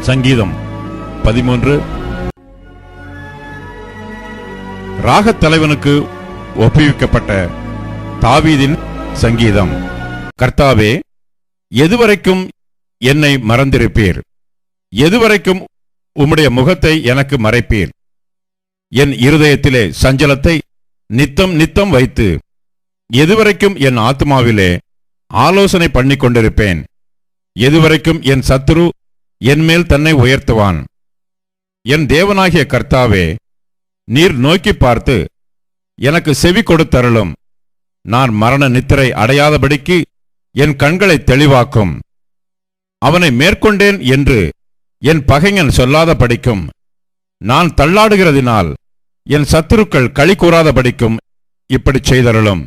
சங்கீதம் பதிமூன்று. ராகத் தலைவனுக்கு ஒப்புவிக்கப்பட்ட தாவீதின் சங்கீதம். கர்த்தாவே எதுவரைக்கும் என்னை மறந்திருப்பீர்? எதுவரைக்கும் உம்முடைய முகத்தை எனக்கு மறைப்பீர். என் இருதயத்திலே சஞ்சலத்தை நித்தம் நித்தம் வைத்து எதுவரைக்கும் என் ஆத்மாவிலே ஆலோசனை பண்ணிக் கொண்டிருப்பேன் எதுவரைக்கும் என் சத்துரு என் மேல் தன்னை உயர்த்துவான். என் தேவனாகிய கர்த்தாவே நீர் நோக்கி பார்த்து எனக்கு செவி கொடுத்தருளும். நான் மரண நித்திரை அடையாதபடிக்கு என் கண்களை தெளிவாக்கும். அவனை மேற்கொண்டேன் என்று என் பகைஞன் சொல்லாத படிக்கும். நான் தள்ளாடுகிறதினால் என் சத்துருக்கள் களி கூறாத படிக்கும். இப்படிச் செய்தருளும்.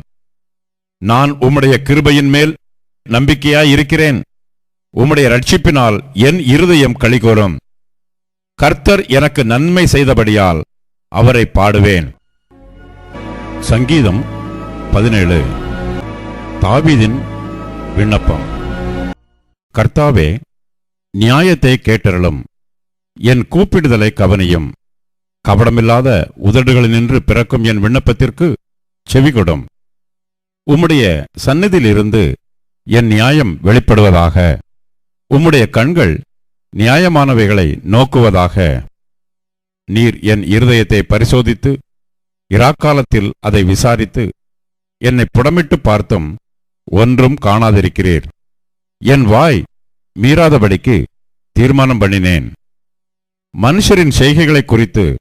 நான் உம்முடைய கிருபையின் மேல் நம்பிக்கையாயிருக்கிறேன் உம்முடைய ரட்சிப்பினால் என் இருதயம் களிகூரும் கர்த்தர் எனக்கு நன்மை செய்தபடியால் அவரை பாடுவேன். சங்கீதம் பதினேழு. தாவிதின் விண்ணப்பம். கர்த்தாவே நியாயத்தை கேட்டருளும். என் கூப்பிடுதலை கவனியும். கபடமில்லாத உதடுகளினின்று பிறக்கும் என் விண்ணப்பத்திற்கு செவிகொடும். உம்முடைய சந்நிதியிலிருந்து என் நியாயம் வெளிப்படுவதாக. உம்முடைய கண்கள் நியாயமானவைகளை நோக்குவதாக. நீர் என் இருதயத்தை பரிசோதித்து இராக்காலத்தில் அதை விசாரித்து என்னை புடமிட்டு பார்த்தும் ஒன்றும் காணாதிருக்கிறீர். என் வாய் மீறாதபடிக்கு தீர்மானம் பண்ணினேன். மனுஷரின் செய்கைகளை குறித்து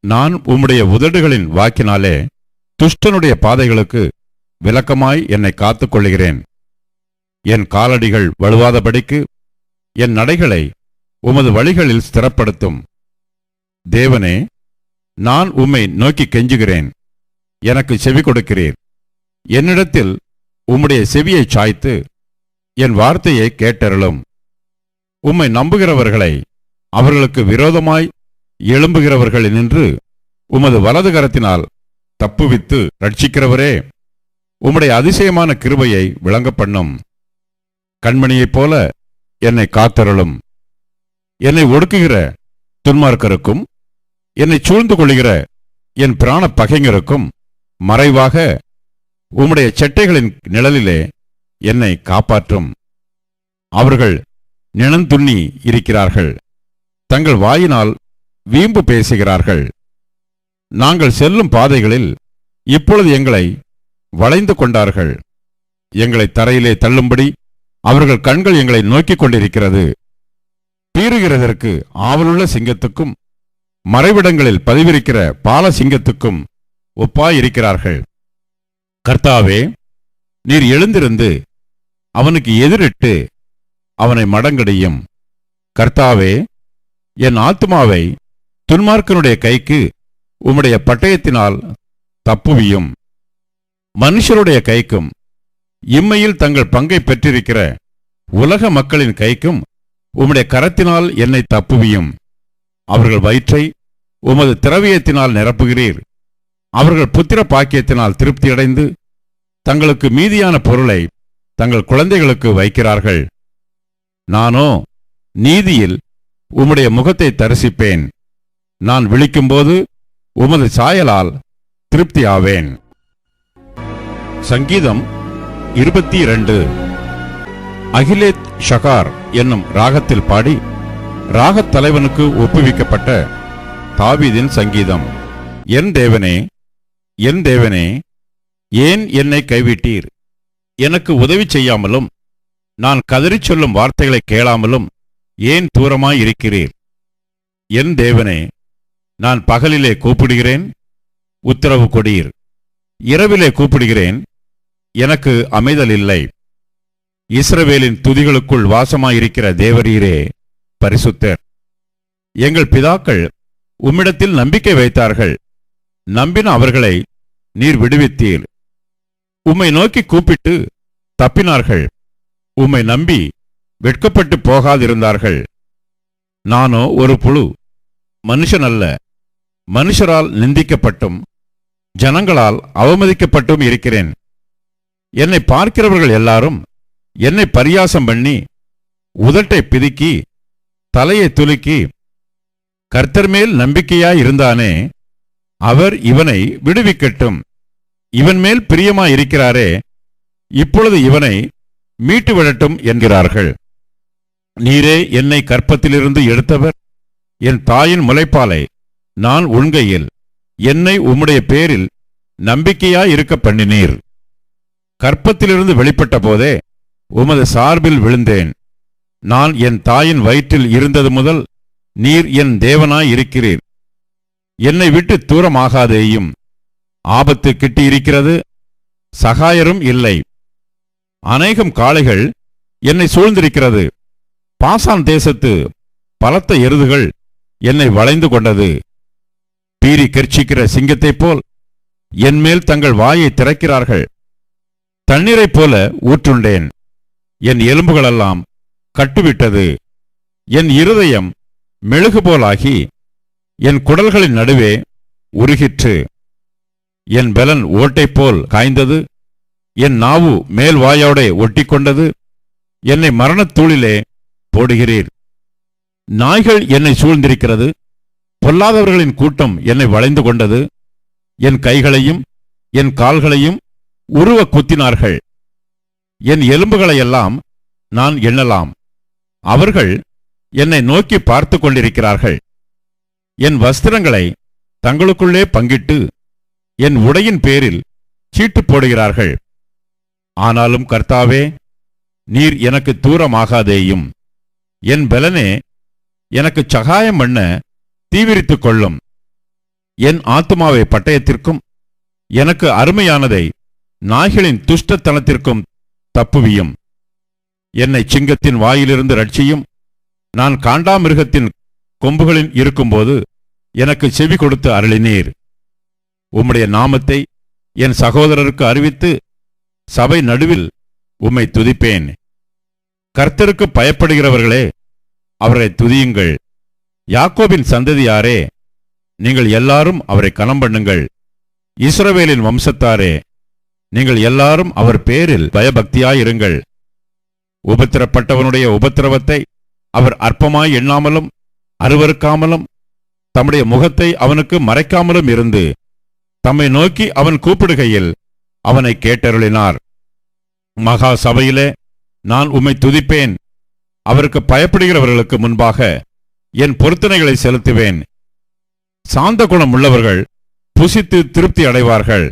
நான் உம்முடைய உதடுகளின் வாக்கினாலே துஷ்டனுடைய பாதைகளுக்கு விளக்கமாய் என்னை காத்துக் கொள்கிறேன் என் காலடிகள் வலுவாதபடிக்கு என் நடைகளை உமது வழிகளில் ஸ்திரப்படுத்தும். தேவனே நான் உம்மை நோக்கி கெஞ்சுகிறேன். எனக்கு செவி கொடுக்கிறீர். என்னிடத்தில் உம்முடைய செவியை சாய்த்து என் வார்த்தையை கேட்டருளும். உம்மை நம்புகிறவர்களை அவர்களுக்கு விரோதமாய் எழும்புகிறவர்களினின்று உமது வலது கரத்தினால் தப்புவித்து ரட்சிக்கிறவரே உம்முடைய அதிசயமான கிருபையை விளங்க பண்ணும் கண்மணியைப் போல என்னை காத்தருளும். என்னை ஒடுக்குகிற துன்மார்க்கருக்கும் என்னை சூழ்ந்து கொள்ளுகிற என் பிராண பகைஞருக்கும் மறைவாக உம்முடைய செட்டைகளின் நிழலிலே என்னை காப்பாற்றும். அவர்கள் நினந்துண்ணி இருக்கிறார்கள். தங்கள் வாயினால் வீம்பு பேசுகிறார்கள். நாங்கள் செல்லும் பாதைகளில் இப்பொழுது எங்களை வளைந்து கொண்டார்கள். எங்களை தரையிலே தள்ளும்படி அவர்கள் கண்கள் எங்களை நோக்கிக் கொண்டிருக்கிறது. பீறுகிறதற்கு ஆவலுள்ள சிங்கத்துக்கும் மறைவிடங்களில் பதிவிருக்கிற பால சிங்கத்துக்கும் ஒப்பாயிருக்கிறார்கள். கர்த்தாவே நீர் எழுந்திருந்து அவனுக்கு எதிரிட்டு அவனை மடங்கடையும். கர்த்தாவே என் ஆத்மாவை துன்மார்க்கனுடைய கைக்கு உம்முடைய பட்டயத்தினால் தப்புவியும். மனுஷருடைய கைக்கும் இம்மையில் தங்கள் பங்கை பெற்றிருக்கிற உலக மக்களின் கைக்கும் உம்முடைய கரத்தினால் என்னை தப்புவியும். அவர்கள் வயிற்றை உமது திரவியத்தினால் நிரப்புகிறீர். அவர்கள் புத்திர பாக்கியத்தினால் திருப்தியடைந்து தங்களுக்கு மீதியான பொருளை தங்கள் குழந்தைகளுக்கு வைக்கிறார்கள். நானோ நீதியில் உம்முடைய முகத்தை தரிசிப்பேன். நான் விழிக்கும்போது உமது சாயலால் திருப்தி ஆவேன். சங்கீதம் இருபத்தி இரண்டு அகிலேத் ஷகார் என்னும் ராகத்தில் பாடி ராகத் தலைவனுக்கு ஒப்புவிக்கப்பட்ட தாவீதின் சங்கீதம் என் தேவனே என் தேவனே ஏன் என்னை கைவிட்டீர்? எனக்கு உதவி செய்யாமலும் நான் கதறிச் சொல்லும் வார்த்தைகளை கேளாமலும் ஏன் தூரமாய் இருக்கிறீர்? என் தேவனே நான் பகலிலே கூப்பிடுகிறேன் உத்தரவு கொடீர். இரவிலே கூப்பிடுகிறேன் எனக்கு அமைதல் இல்லை இஸ்ரவேலின் துதிகளுக்குள் வாசமாயிருக்கிற தேவரீரே பரிசுத்தர். எங்கள் பிதாக்கள் உம்மிடத்தில் நம்பிக்கை வைத்தார்கள். நம்பின அவர்களை நீர் விடுவித்தீர். உம்மை நோக்கி கூப்பிட்டு தப்பினார்கள். உம்மை நம்பி வெட்கப்பட்டு போகாதிருந்தார்கள். நானோ ஒரு புழு மனுஷன் அல்ல மனுஷரால் நிந்திக்கப்பட்டும் ஜனங்களால் அவமதிக்கப்பட்டும் இருக்கிறேன். என்னை பார்க்கிறவர்கள் எல்லாரும் என்னை பரியாசம் பண்ணி உதட்டை பிதுக்கி தலையை துலுக்கி கர்த்தர் மேல் நம்பிக்கையாயிருந்தானே அவர் இவனை விடுவிக்கட்டும். இவன் மேல் பிரியமாயிருக்கிறாரே இப்பொழுது இவனை மீட்டு விடட்டும் என்கிறார்கள். நீரே என்னை கற்பத்திலிருந்து எடுத்தவர். என் தாயின் முளைப்பாலை நான் உண்கையில் என்னை உம்முடைய பேரில் நம்பிக்கையாயிருக்க பண்ணினீர். கற்பத்திலிருந்து வெளிப்பட்ட போதே உமது சார்பில் விழுந்தேன். நான் என் தாயின் வயிற்றில் இருந்தது முதல் நீர் என் தேவனாய் இருக்கிறீர். என்னை விட்டு தூரமாகாதேயும். ஆபத்து கிட்டியிருக்கிறது. சகாயரும் இல்லை. அநேகம் காளைகள் என்னை சூழ்ந்திருக்கிறது. பாசான் தேசத்து பலத்த எருதுகள் என்னை வளைந்து கொண்டது. பீறி கர்ச்சிக்கிற சிங்கத்தைப் போல் என்மேல் தங்கள் வாயை திறக்கிறார்கள். தண்ணீரைப் போல ஊற்றுண்டேன். என் எலும்புகளெல்லாம் கட்டுவிட்டது. என் இருதயம் மெழுகு போலாகி என் குடல்களின் நடுவே உருகிற்று. என் பலன் ஓட்டைப் போல் காய்ந்தது. என் நாவு மேல் வாயோடே ஒட்டிக்கொண்டது. என்னை மரணத்தூளிலே போடுகிறீர். நாய்கள் என்னை சூழ்ந்திருக்கிறது. பொல்லாதவர்களின் கூட்டம் என்னை வளைந்து கொண்டது. என் கைகளையும் என் கால்களையும் உருவ குத்தினார்கள். என் எலும்புகளையெல்லாம் நான் எண்ணலாம். அவர்கள் என்னை நோக்கி பார்த்து கொண்டிருக்கிறார்கள். என் வஸ்திரங்களை தங்களுக்குள்ளே பங்கிட்டு என் உடையின் பேரில் சீட்டு போடுகிறார்கள். ஆனாலும் கர்த்தாவே நீர் எனக்கு தூரமாகாதேயும். என் பலனே எனக்கு சகாயம் பண்ண தீவிரித்துக் கொள்ளும். என் ஆத்மாவை பட்டயத்திற்கும் எனக்கு அருமையானதை நாய்களின் துஷ்டத்தனத்திற்கும் தப்புவியும். என்னை சிங்கத்தின் வாயிலிருந்து ரட்சியும் நான் காண்டாமிருகத்தின் கொம்புகளில் இருக்கும்போது எனக்கு செவி கொடுத்து அருளினீர். உம்முடைய நாமத்தை என் சகோதரருக்கு அறிவித்து சபை நடுவில் உம்மை துதிப்பேன். கர்த்தருக்கு பயப்படுகிறவர்களே அவரை துதியுங்கள். யாக்கோபின் சந்ததியாரே நீங்கள் எல்லாரும் அவரை கனம் பண்ணுங்கள். இஸ்ரவேலின் வம்சத்தாரே நீங்கள் எல்லாரும் அவர் பேரில் பயபக்தியாயிருங்கள். உபத்திரப்பட்டவனுடைய உபத்திரவத்தை அவர் அற்பமாய் எண்ணாமலும் அருவருக்காமலும் தம்முடைய முகத்தை அவனுக்கு மறைக்காமலும் இருந்து தம்மை நோக்கி அவன் கூப்பிடுகையில் அவனை கேட்டருளினார். மகா சபையிலே நான் உம்மை துதிப்பேன். அவருக்கு பயப்படுகிறவர்களுக்கு முன்பாக என் பொருத்தனைகளை செலுத்துவேன். சாந்த குணம் உள்ளவர்கள் புசித்து திருப்தி அடைவார்கள்.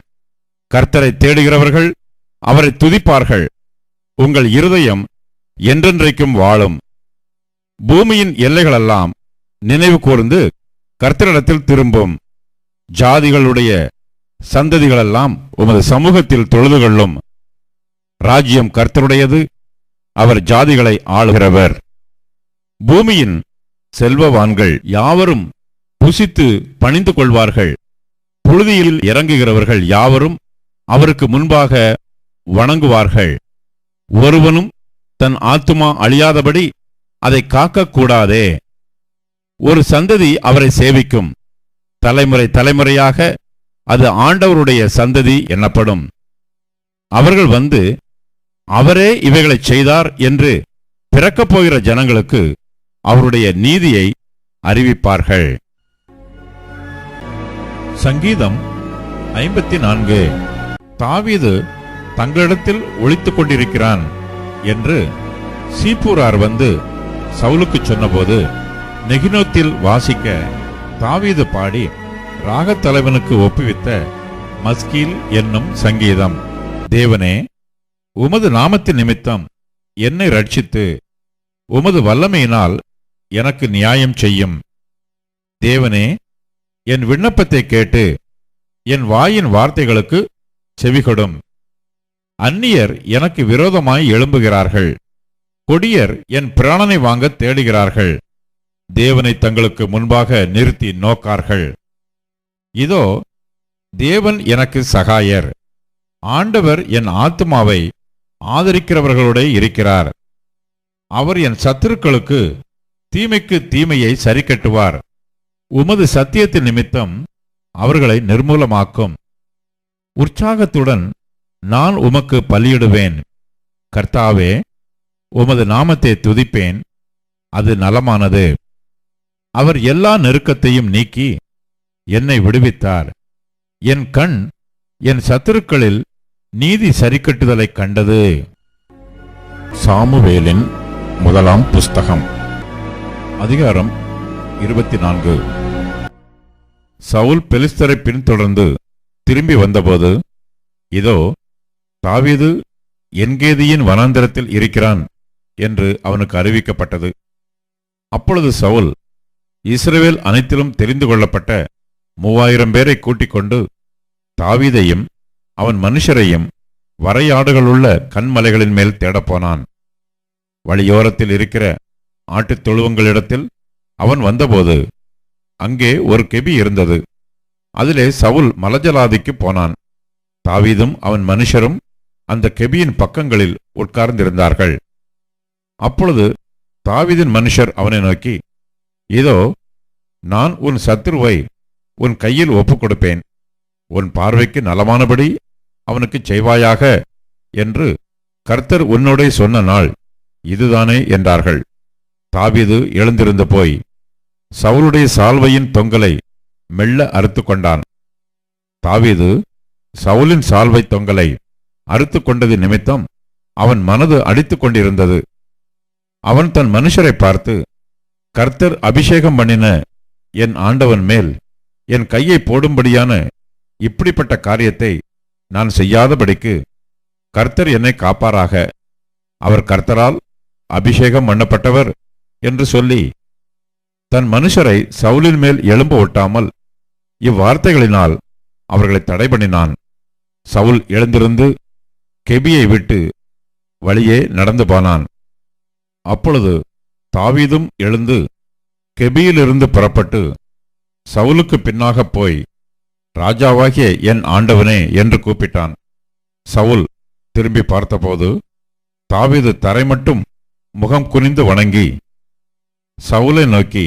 கர்த்தரை தேடுகிறவர்கள் அவரை துதிப்பார்கள். உங்கள் இருதயம் என்றென்றைக்கும் வாழும். பூமியின் எல்லைகளெல்லாம் நினைவு கூர்ந்து கர்த்தரிடத்தில் திரும்பும். ஜாதிகளுடைய சந்ததிகளெல்லாம் உமது சமூகத்தில் தொழுது கொள்ளும் ராஜ்யம் கர்த்தருடையது அவர் ஜாதிகளை ஆளுகிறவர். பூமியின் செல்வவான்கள் யாவரும் புசித்து பணிந்து கொள்வார்கள். புழுதியில் இறங்குகிறவர்கள் யாவரும் அவருக்கு முன்பாக வணங்குவார்கள். ஒருவனும் தன் ஆத்துமா அழியாதபடி அதை காக்கக்கூடாதே. ஒரு சந்ததி அவரை சேவிக்கும். தலைமுறை தலைமுறையாக அது ஆண்டவருடைய சந்ததி எனப்படும். அவர்கள் வந்து அவரே இவைகளைச் செய்தார் என்று பிறக்கப் போகிற ஜனங்களுக்கு அவருடைய நீதியை அறிவிப்பார்கள். சங்கீதம் ஐம்பத்தி நான்கு தாவீது தங்களிடத்தில் ஒழித்துக் கொண்டிருக்கிறான் என்று சீப்பூரார் வந்து சவுலுக்கு சொன்னபோது நெகினோத்தில் வாசிக்க தாவீது பாடி ராகத் தலைவனுக்கு ஒப்புவித்த மஸ்கில் என்னும் சங்கீதம் தேவனே உமது நாமத்தின் நிமித்தம் என்னை ரட்சித்து உமது வல்லமையினால் எனக்கு நியாயம் செய்யும். தேவனே என் விண்ணப்பத்தை கேட்டு என் வாயின் வார்த்தைகளுக்கு செவிகொடும். அந்நியர் எனக்கு விரோதமாய் எழும்புகிறார்கள். கொடியர் என் பிராணனை வாங்க தேடுகிறார்கள். தேவனை தங்களுக்கு முன்பாக நிறுத்தி நோக்கார்கள். இதோ தேவன் எனக்கு சகாயர். ஆண்டவர் என் ஆத்மாவை ஆதரிக்கிறவர்களோட இருக்கிறார். அவர் என் சத்துருக்களுக்கு தீமைக்கு தீமையை சரிக்கட்டுவார். உமது சத்தியத்தின் நிமித்தம் அவர்களை நிர்மூலமாக்கும். உற்சாகத்துடன் நான் உமக்கு பலியிடுவேன். கர்த்தாவே உமது நாமத்தை துதிப்பேன். அது நலமானது. அவர் எல்லா நெருக்கத்தையும் நீக்கி என்னை விடுவித்தார். என் கண் என் சத்துருக்களில் நீதி சரிக்கட்டுதலை கண்டது. சாமுவேலின் முதலாம் புஸ்தகம் அதிகாரம் இருபத்தி நான்கு சவுல் பெலிஸ்தரை பின்தொடர்ந்து திரும்பி வந்தபோது இதோ தாவீது என்கேதியின் வனாந்திரத்தில் இருக்கிறான் என்று அவனுக்கு அறிவிக்கப்பட்டது. அப்பொழுது சவுல் இஸ்ரேல் அனைத்திலும் தெரிந்து கொள்ளப்பட்ட மூவாயிரம் பேரை கூட்டிக் கொண்டு தாவீதையும் அவன் மனுஷரையும் வரையாடுகளுள்ள கண்மலைகளின் மேல் தேடப்போனான் வழியோரத்தில் இருக்கிற ஆட்டுத் தொழுவங்களிடத்தில் அவன் வந்தபோது அங்கே ஒரு கெபி இருந்தது. அதிலே சவுல் மலஜலாதிக்கு போனான். தாவீதும் அவன் மனுஷரும் அந்த கெபியின் பக்கங்களில் உட்கார்ந்திருந்தார்கள். அப்பொழுது தாவீதின் மனுஷர் அவனை நோக்கி இதோ நான் உன் சத்ருவை உன் கையில் ஒப்புக் கொடுப்பேன் உன் பார்வைக்கு நலமானபடி அவனுக்குச் செய்வாயாக என்று கர்த்தர் உன்னோடே சொன்ன நாள் இதுதானே என்றார்கள். தாவிது எழுந்திருந்து போய் சவுலுடைய சால்வையின் தொங்கலை மெல்ல அறுத்து கொண்டான். தாவிது சவுலின் சால்வை தொங்கலை அறுத்து கொண்டது நிமித்தம் அவன் மனது அடித்துக் கொண்டிருந்தது. அவன் தன் மனுஷரை பார்த்து கர்த்தர் அபிஷேகம் பண்ணின என் ஆண்டவன் மேல் என் கையை போடும்படியான இப்படிப்பட்ட காரியத்தை நான் செய்யாதபடிக்கு கர்த்தர் என்னை காப்பாராக. அவர் கர்த்தரால் அபிஷேகம் பண்ணப்பட்டவர் என்று சொல்லி தன் மனுஷரை சவுலின் மேல் எழும்ப ஒட்டாமல் இவ்வார்த்தைகளினால் அவர்களை தடை பண்ணினான். சவுல் எழுந்திருந்து கெபியை விட்டு வழியே நடந்து போனான். அப்பொழுது தாவீதும் எழுந்து கெபியிலிருந்து புறப்பட்டு சவுலுக்கு பின்னாகப் போய் ராஜாவாகிய என் ஆண்டவனே என்று கூப்பிட்டான். சவுல் திரும்பி பார்த்தபோது தாவீது தரை மட்டும் முகம் குனிந்து வணங்கி சவுலை நோக்கி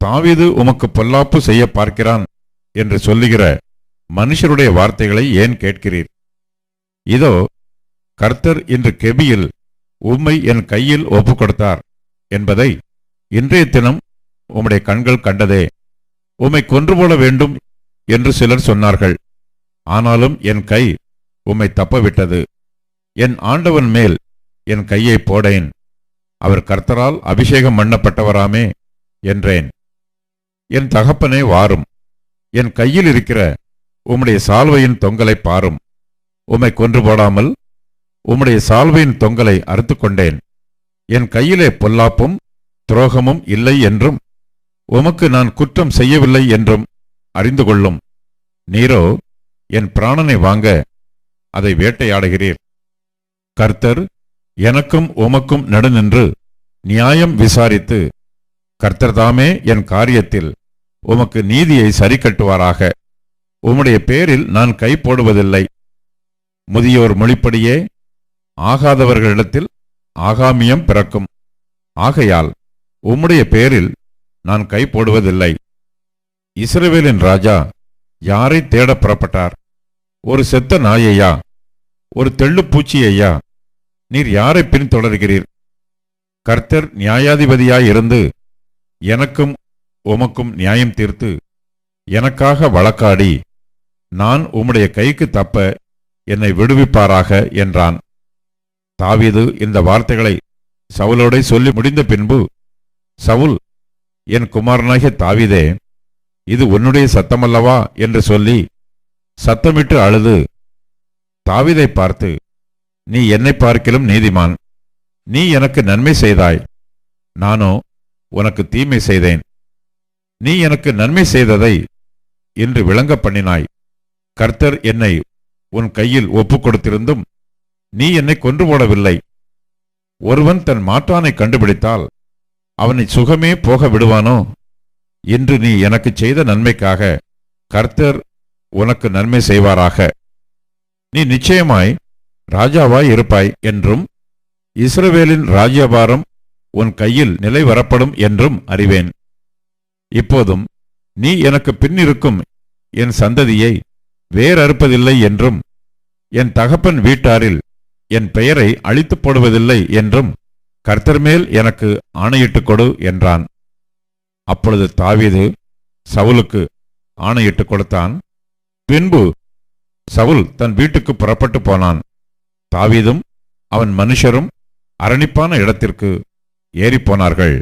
தாவீது உமக்கு பொல்லாப்பு செய்ய பார்க்கிறான் என்று சொல்லுகிற மனுஷருடைய வார்த்தைகளை ஏன் கேட்கிறீர்? இதோ கர்த்தர் இன்று கெபியில் உம்மை என் கையில் ஒப்புக் கொடுத்தார் என்பதை இன்றைய தினம் உம்முடைய கண்கள் கண்டதே. உம்மை கொன்று போட வேண்டும் என்று சிலர் சொன்னார்கள். ஆனாலும் என் கை உம்மை தப்பவிட்டது. என் ஆண்டவன் மேல் என் கையை போடேன். அவர் கர்த்தரால் அபிஷேகம் பண்ணப்பட்டவராமே என்றேன். என் தகப்பனே வாரும். என் கையில் இருக்கிற உம்முடைய சால்வையின் தொங்கலை பாரும். உம்மை கொன்று போடாமல் உம்முடைய சால்வையின் தொங்கலை அறுத்து கொண்டேன் என் கையிலே பொல்லாப்பும் துரோகமும் இல்லை என்றும் உமக்கு நான் குற்றம் செய்யவில்லை என்றும் அறிந்து கொள்ளும் நீரோ என் பிராணனை வாங்க அதை வேட்டையாடுகிறீர். கர்த்தர் எனக்கும் உமக்கும் நடுநின்று நியாயம் விசாரித்து கர்த்தர் தாமே என் காரியத்தில் உமக்கு நீதியை சரி கட்டுவாராக உம்முடைய பேரில் நான் கை போடுவதில்லை. முதியோர் மொழிப்படியே ஆகாதவர்களிடத்தில் ஆகாமியம் பிறக்கும். ஆகையால் உம்முடைய பேரில் நான் கை போடுவதில்லை இஸ்ரவேலின் ராஜா யாரை தேட புறப்பட்டார்? ஒரு செத்த நாயையா? ஒரு தெள்ளுப்பூச்சியையா நீர் யாரை பின்தொடர்கிறீர்? கர்த்தர் நியாயாதிபதியாயிருந்து எனக்கும் உமக்கும் நியாயம் தீர்த்து எனக்காக வழக்காடி நான் உம்முடைய கைக்கு தப்ப என்னை விடுவிப்பாராக என்றான். தாவீது இந்த வார்த்தைகளை சவுலோடே சொல்லி முடிந்த பின்பு சவுல் என் குமாரனாகிய தாவீதே இது உன்னுடைய சத்தமல்லவா? என்று சொல்லி சத்தமிட்டு அழுது. தாவிதை பார்த்து நீ என்னை பார்க்கிலும் நீதிமான். நீ எனக்கு நன்மை செய்தாய். நானோ உனக்கு தீமை செய்தேன். நீ எனக்கு நன்மை செய்ததை இன்று விளங்க பண்ணினாய். கர்த்தர் என்னை உன் கையில் ஒப்புக் கொடுத்திருந்தும் நீ என்னை கொன்று போடவில்லை. ஒருவன் தன் மாற்றானை கண்டுபிடித்தால் அவனை சுகமே போக விடுவானோ இன்று நீ எனக்கு செய்த நன்மைக்காக கர்த்தர் உனக்கு நன்மை செய்வாராக. நீ நிச்சயமாய் ராஜாவாய் இருப்பாய் என்றும் இஸ்ரவேலின் ராஜ்யபாரம் உன் கையில் நிலை வரப்படும் என்றும் அறிவேன். இப்போதும் நீ எனக்கு பின்னிருக்கும் என் சந்ததியை வேறறுப்பதில்லை என்றும் என் தகப்பன் வீட்டாரில் என் பெயரை அழித்துப் போடுவதில்லை என்றும் கர்த்தர் மேல் எனக்கு ஆணையிட்டுக் கொடு என்றான். அப்பொழுது தாவீது சவுலுக்கு ஆணையிட்டுக் கொடுத்தான். பின்பு சவுல் தன் வீட்டுக்கு புறப்பட்டு போனான். தாவீதும் அவன் மனுஷரும் அரணிப்பான இடத்திற்கு ஏறிப்போனார்கள்